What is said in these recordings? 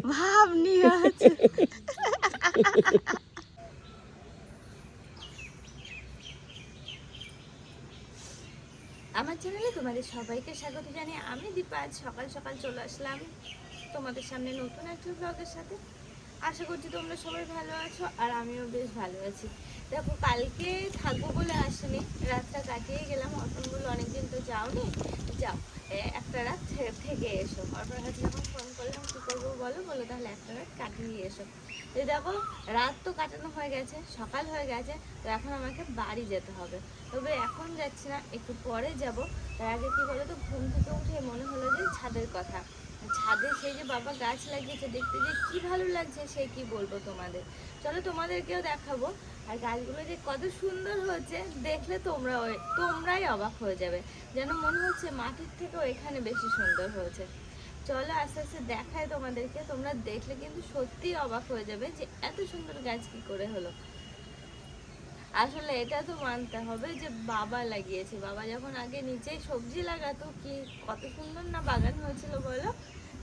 ভাব নিয়ে আছে। আমার চ্যানেলে তোমাদের সবাইকে স্বাগত জানিয়ে আমি দীপা, আজ সকাল সকাল চলে আসলাম তোমাদের সামনে নতুন একটা ব্লগের সাথে। আশা করছি তোমরা সবাই ভালো আছো আর আমিও বেশ ভালো আছি। দেখো, কালকে থাকব বলে আসেনি, রাতটা কাটিয়ে গেলাম। বলে অনেকদিন তো যাওনি। যাও এ, একটা রাত থে- থেকে এসো অর্পণ কাছে যখন ফোন করলাম কী করব বলো বলো তাহলে একটা রাত কাটিয়ে এসো। তো দেখো, রাত তো কাটানো হয়ে গেছে, সকাল হয়ে গেছে, তো এখন আমাকে বাড়ি যেতে হবে। তবে এখন যাচ্ছি না, একটু পরে যাব। তার আগে কি বলো তো, ঘুম থেকে উঠে মনে হলো যে ছাদের কথা। ছাদে সেই যে বাবা গাছ লাগিয়েছে, দেখতে যে কি ভালো লাগছে, সে কি বলব তোমাদের? চলো তোমাদেরকেও দেখাবো। আর গাছগুলো যে কত সুন্দর হয়েছে, দেখলে তোমরা তোমরাই অবাক হয়ে যাবে। যেন মনে হচ্ছে মাটির থেকেও এখানে বেশি সুন্দর হয়েছে। চলো আস্তে আস্তে দেখায় তোমাদেরকে, তোমরা দেখলে কিন্তু সত্যি অবাক হয়ে যাবে যে এত সুন্দর গাছ কি করে হলো। আসলে এটা তো মানতে হবে যে বাবা লাগিয়েছে। বাবা যখন আগে নিচেই সবজি লাগাতো, কি কত সুন্দর না বাগান হয়েছিল বলো?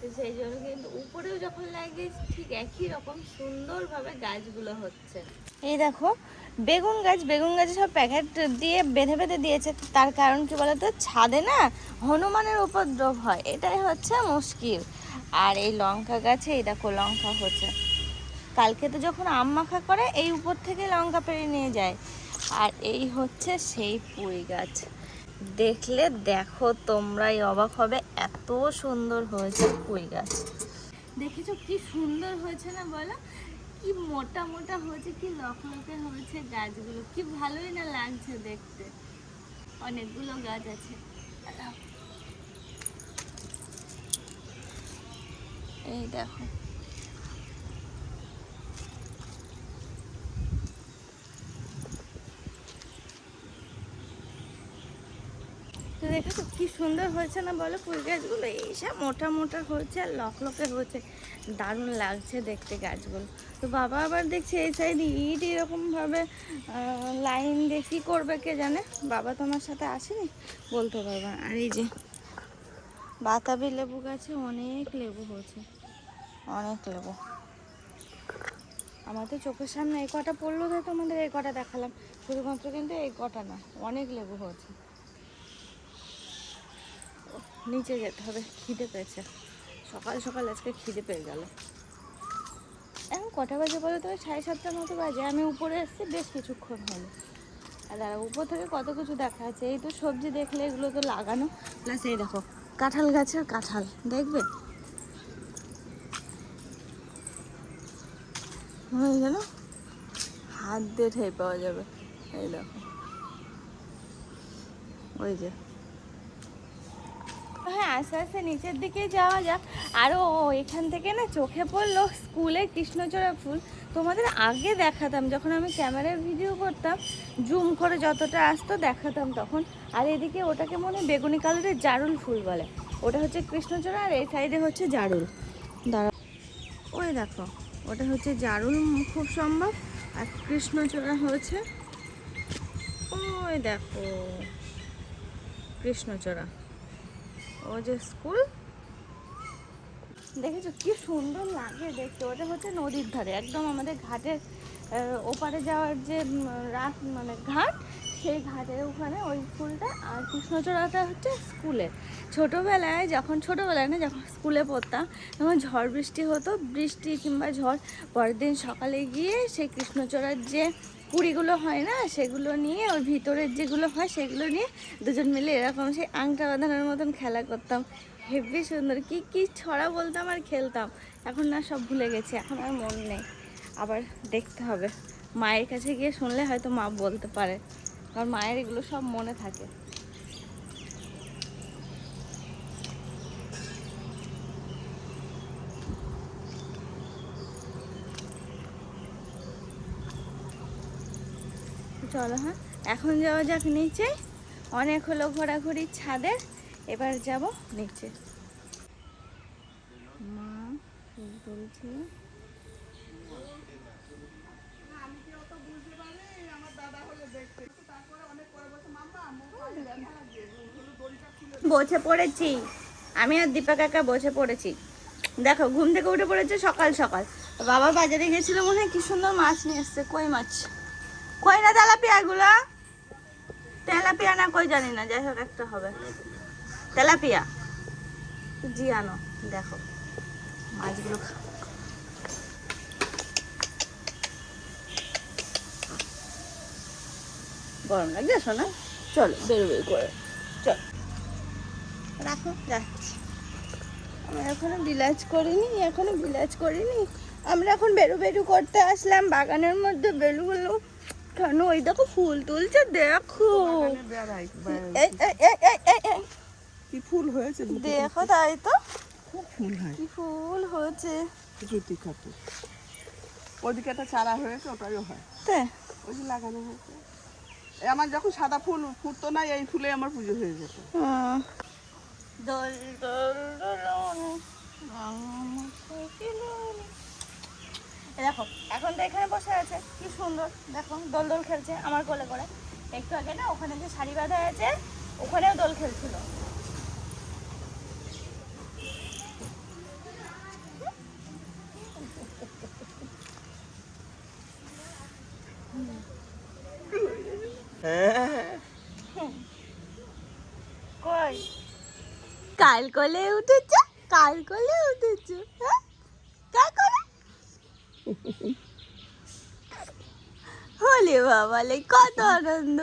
তো সেই জন্য কিন্তু উপরেও যখন লাগিয়েছে, ঠিক একই রকম সুন্দরভাবে গাছগুলো হচ্ছে। এই দেখো বেগুন গাছ, বেগুন গাছে সব প্যাকেট দিয়ে বেঁধে বেঁধে দিয়েছে। তার কারণ কি বলতো? ছাদে না হনুমানের উপদ্রব হয়। এটাই হচ্ছে মুশকিল। আর এই লঙ্কা গাছে, এই দেখো লঙ্কা হচ্ছে। কালকে তো যখন আম মাখা করে, এই উপর থেকে লঙ্কা পেরে নিয়ে যায়। আর এই হচ্ছে সেই পুঁই গাছ। দেখলে দেখো তোমরাই অবাক হবে, এত সুন্দর হয়েছে পুঁই গাছ। দেখেছ কি সুন্দর হয়েছে না বলো? কি মোটা মোটা হয়েছে, কি লকলকে হয়েছে গাছগুলো। কি ভালোই না লাগছে দেখতে। অনেকগুলো গাছ আছে। এই দেখো। তো কি সুন্দর হয়েছে না বলো? ফুল গাছগুলো এইসব মোটা মোটা হয়েছে আর লকলকে হয়েছে। দারুণ লাগছে দেখতে গাছগুলো। তো বাবা আবার দেখছে এই সাইডে ইট এরকমভাবে লাইন দিয়ে কী করবে কে জানে? বাবা তোমার সাথে আসেনি? বলতে পারবে। আর এই যে, বাতাবি লেবু গাছে অনেক লেবু হয়েছে। অনেক লেবু। আমাদের চোখের সামনে এই কটা পড়ল তাই তোমাদের এই কটা দেখালাম। শুধুমাত্র কিন্তু এই কটা না, অনেক লেবু হয়েছে। নিচে যেতে হবে, খিদে পেয়েছে। সকাল সকাল আজকে খিদে পেয়ে গেল। এখন কটা বাজে বলো তো? সাড়ে সাতটার মতো বাজে। আমি উপরে এসেছি, বেশ কিছুক্ষণ হলো। আর দাঁড়া উপর থেকে কত কিছু দেখা যাচ্ছে। এই তো সবজি দেখলে এগুলো তো লাগানো। প্লাস এই দেখো, কাঁঠাল গাছের কাঁঠাল, দেখবে? হয়ে গেল হাত দিয়ে ঠেই পাওয়া যাবে। এই দেখো। ওই যে। আস্তে আস্তে নিচের দিকে যাওয়া যাক। আরও এখান থেকে না চোখে পড়ল স্কুলে কৃষ্ণচূড়া ফুল। তোমাদের আগে দেখাতাম, যখন আমি ক্যামেরায় ভিডিও করতাম, জুম করে যতটা আসতো দেখাতাম তখন। আর এদিকে ওটাকে মনে বেগুনি কালারের জারুল ফুল বলে। ওটা হচ্ছে কৃষ্ণচূড়া আর এই সাইডে হচ্ছে জারুল। দাঁড়া ওই দেখো, ওটা হচ্ছে জারুল খুব সম্ভব। আর কৃষ্ণচূড়া হয়েছে ওই দেখো, কৃষ্ণচূড়া। ও যে স্কুল। দেখেছ কি সুন্দর লাগে দেখতে। ওটা হচ্ছে নদীর ধারে, একদম আমাদের ঘাটের ওপারে যাওয়ার যে রাত মানে ঘাট সেই ঘাটের ওখানে ওই স্কুলটা আর কৃষ্ণচূড়াটা হচ্ছে স্কুলে। ছোটোবেলায় যখন, ছোটোবেলায় না যখন স্কুলে পড়তাম, তখন ঝড় বৃষ্টি হতো, বৃষ্টি কিংবা ঝড়, পরের দিন সকালে গিয়ে সেই কৃষ্ণচূড়ার যে কুড়িগুলো হয় না, সেগুলো নিয়ে ওই ভিতরের যেগুলো হয়, সেগুলো নিয়ে দুজন মিলে এরকম সেই আংটা বাঁধানোর মতন খেলা করতাম। হেভি সুন্দর, কি কি ছড়া বলতাম আর খেলতাম। এখন না সব ভুলে গেছি, এখন আর মন নেই। আবার দেখতে হবে। মায়ের কাছে গিয়ে শুনলে হয়তো মা বলতে পারে। কারণ মায়ের এগুলো সব মনে থাকে। চলো হ্যাঁ? এখন যাওয়া যাক নিচে। অনেক হলো ঘোরাঘুরি ছাদের এবার যাব নিচে মা ফুল তুলছিল বসে পড়েছি। আমি আর দীপা কাকা বসে পড়েছি। দেখো, ঘুম থেকে উঠে পড়েছে সকাল সকাল। বাবা বাজারে গেছিল মনে হয়, কি সুন্দর মাছ নিয়ে এসছে, কই মাছ? কই না তেলাপিয়া এগুলা তেলাপিয়া না কই জানি না, যাই হোক, একটা হবে। তেলাপিয়া? জি, আনো, দেখো। মাছগুলো গরম লাগছে শোনা? চলো, বেরো বেরো করে রাখো যাচ্ছি। আমরা এখনও বিলাজ করিনি এখনও বিলাজ করিনি। আমরা এখন বেরু বেরু করতে আসলাম বাগানের মধ্যে বেলুগুলো। কেন? ওই দেখো ফুল তুলছে দেখো। কি ফুল হয়েছে দেখো তাই তো। খুব ফুল হয়। কি ফুল হয়েছে। জুতি খাতে ওদিকে একটা চারা হয়েছে ওটাইও হয়। তে, ওই যে লাগানো হয়েছে। আমার যখন সাদা ফুল ফুটতো না এই ফুলে আমার পুজো হয়ে যেত। দোল দোল দোলনে, দেখো এখন তো এখানে বসে আছে কি সুন্দর। দেখো দোল দোল খেলছে আমার কোলে করে। একটু আগে না ওখানে যে শাড়ি বাঁধা আছে ওখানেও দোল খেলছিল। কই কাল কোলে উঠেছ কাল কোলে উঠেছ হ্যাঁ? কোলে হলে বাবালে কত আনন্দ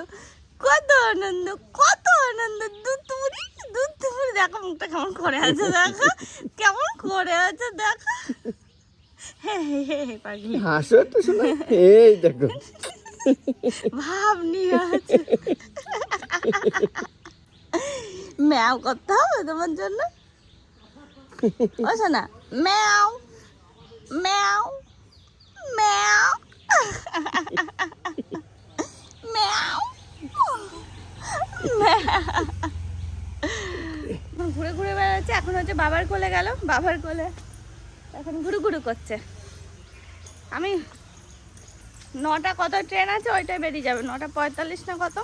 কত আনন্দ কত আনন্দ। দুধ তুরি দুধ তুরি দেখো মুখটা কেমন করে আছে দেখো কেমন করে আছে দেখো। হাসো তো শোনা। এই দেখো। ভাব নিয়ে আছে। ম্যাও করতে হবে তোমার জন্য? ও না ম্যাও ম্যাও ম্যাও। ম্যাও ঘুরে ঘুরে বেড়াচ্ছে, এখন হচ্ছে বাবার কোলে গেল, বাবার কোলে। এখন ঘুরু ঘুরু করছে। আমি নটা কত ট্রেন আছে ওইটাই বেরিয়ে যাবে, নটা পঁয়তাল্লিশ না কত?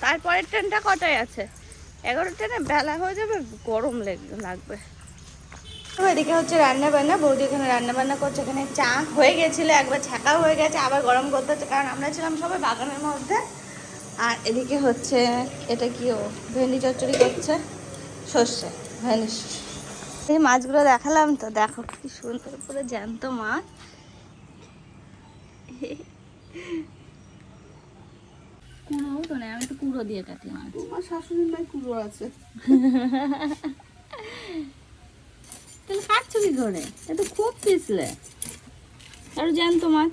তারপরের ট্রেনটা কটায় আছে? এগারো ট্রেনে বেলা হয়ে যাবে, গরম লেগ- লাগবে। এদিকে হচ্ছে রান্না বান্না বৌদি এখানে রান্না বান্না করছে, এখানে চা হয়ে গেছিল, একবার ছাকা হয়ে গেছে, আবার গরম করতে হচ্ছে, কারণ আমরা ছিলাম সবাই বাগানের মধ্যে। আর এদিকে হচ্ছে, এটা কি ও, ভেন্ডি চচ্চড়ি করছে, সর্ষে, ভেন্ডি। এই মাছগুলো দেখালাম তো, দেখো কি সুন্দর করে জ্যান্ত মাছ। কুড়ো তো না আমি তো কুড়ো দিয়ে কাটি মাছ। তোমার শাশুড়ির নাই কুড়ো আছে। তাহলে কাটছো কি করে? খুব পিছলে। আর জ্যান্ত মাছ।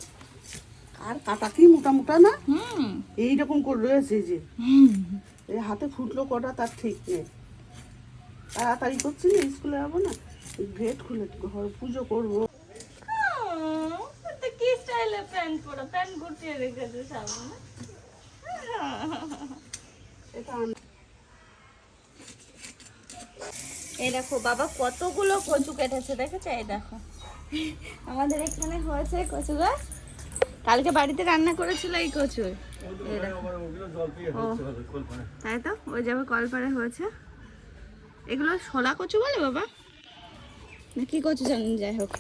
আর কাটা কি মোটা মোটা না? হুম। এইরকম করে রয়েছে যে। এই হাতে ফুটলো কটা তার ঠিক নেই। তাড়াতাড়ি করছি না স্কুলে যাব না। গেট খুলে ঘর পুজো করব। স্টাইলে প্যান্ট পরো প্যান্ট গুটিয়ে রেখেছে সামনে এই দেখো বাবা কতগুলো কচু কেটেছে দেখেছ? এই দেখো। আমাদের এখানে হয়েছে কচু গাছ। কালকে বাড়িতে রান্না করেছিল এই কচু। ও, তাই তো? ওই যাবে কলপাড়ে হয়েছে। এগুলো শোলা কচু বলে বাবা? না কি কচু জানেন? যাই হোক।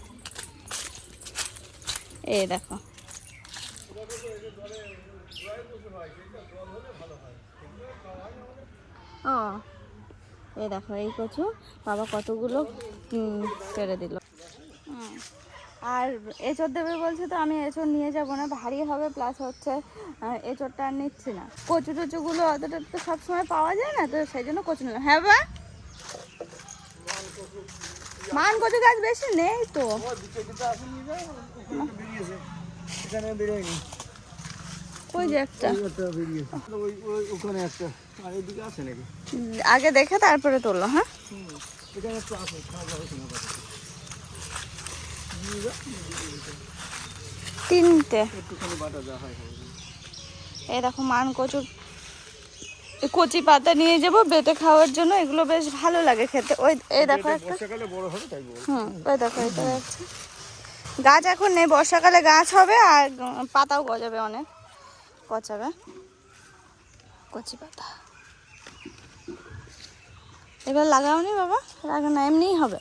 এই দেখো। ও এই দেখো এই কচু। বাবা কতগুলো ছেড়ে দিল। আর এঁচড় দেবে বলছে তো আমি এঁচড় নিয়ে যাব না ভারী হবে প্লাস হচ্ছে আহ, এঁচড়টা আর নিচ্ছি না। কচু টচুগুলো অতটা তো সবসময় পাওয়া যায় না তো সেই জন্য কচু নিলাম। হ্যাঁ বা মান কচু গাছ বেশি নেই তো। ওই যে একটা? ওখানে একটা। আর এদিকে আছে নাকি? আগে দেখে তারপরে তোলো হ্যাঁ? এখানে একটা আছে। তিনটে। এই দেখো মান কচুর কচি পাতা নিয়ে যাব বেটে খাওয়ার জন্য। এগুলো বেশ ভালো লাগে খেতে। ওই এই দেখো একটা। বর্ষাকালে বড় হবে তাই হুম ওই দেখো এটা গাছ এখন নেই বর্ষাকালে গাছ হবে আর পাতাও গজাবে অনেক কচাবে কচি পাতা। এবার লাগাও নি বাবা? লাগা না এমনিই হবে।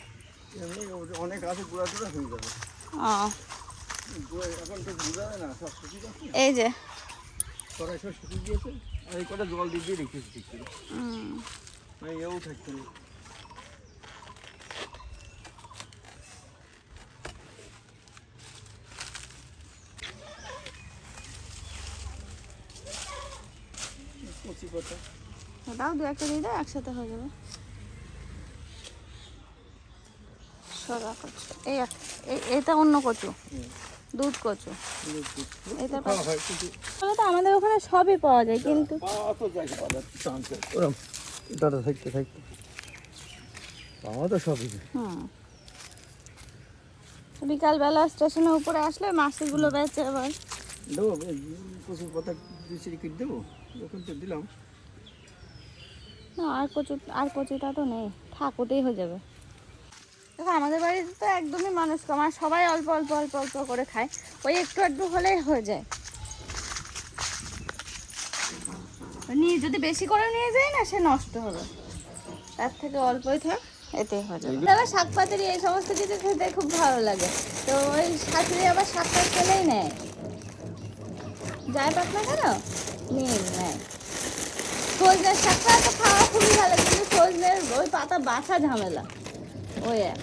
অনেক আছে গুঁড়া হয়ে যাবে। এই যে। শুকিয়ে গিয়েছে আর এই কটা জল দিয়ে দিয়ে রেখেছি ঠিক করে। হুম, মানে এও না। কচি পাতা দাও দু একটা দিয়ে দাও একসাথে হয়ে যাবে। সরা কচু। এই এক- এটা অন্য কচু। দুধ কচু। এটা তাহলে তো আমাদের ওখানে সবই পাওয়া যায় কিন্তু দাদা থাকতে থাকতে। পাওয়া তো সবই। হুম। বিকালবেলা স্টেশনের উপরে আসলে মাছগুলো বেচে আবার দেবো এই কচি পাতা কেটে দেবো? যখন তো দিলাম। না আর কচু আর কচুটা তো নেই। থাক ওটাই হয়ে যাবে। দেখো আমাদের বাড়িতে তো একদমই মানুষ কম আর সবাই অল্প অল্প অল্প অল্প করে খায়। ওই একটু একটু হলেই হয়ে যায়। নিয়ে যদি বেশি করে নিয়ে যায় না সে নষ্ট হবে। তার থেকে অল্পই থাক এতে হয়ে যাবে। আবার শাক পাতারি এই সমস্ত কিছু খেতে খুব ভালো লাগে। তো ওই শাশুড়ি আবার শাক পাত খেলেই নেয়। যায় পাক না কেন সজনের শাকটা তো খাওয়া খুবই ভালো কিন্তু সজনের ওই পাতা বাছা ঝামেলা। ওই এক।